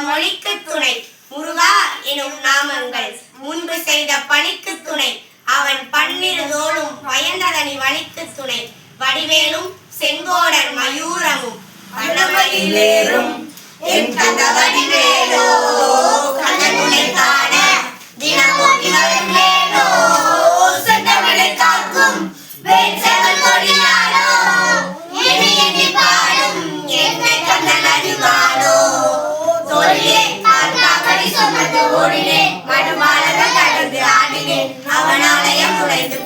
மொழிக்கு துணை. முருகா எனும் நாமங்கள் முன்பு செய்த பணிக்கு துணை. அவன் பன்னிருதோடும் பயந்ததனி வழிக்கு துணை. வடிவேலும் செங்கோடன் மயூரமும். வண்ணமயிலேறும். என் கதவடிவேலோ. ஓடினேன் கடந்து ஆடினேன். அவன் ஆலயம்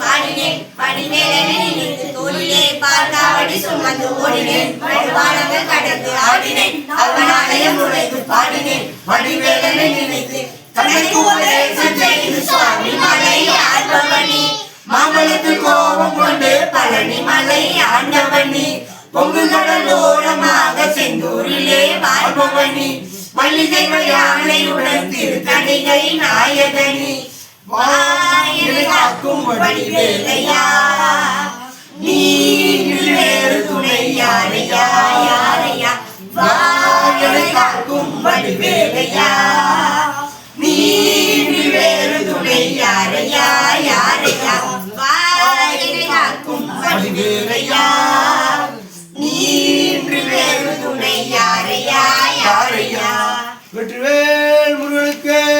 பாடினேன். வடிவேலனை நினைத்து தோழிலே பார்த்தாவடி சுமந்து ஓடினேன். மடுமாளர்கள் கடந்து ஆடினேன். அவன் ஆலயம் பாடினேன். வடிவேலனை நினைத்து தனக்கு உபதேசம் சுவாமி மலை கோபம் கொண்டு பழனி மலை ஆண்டவனி. பொங்கு கடலோடு மனிதன் யானை உணர்த்திரு தனிகை நாயகனி வாயிலாக்கும் வடிவேலையா நீ வேறு துணை good.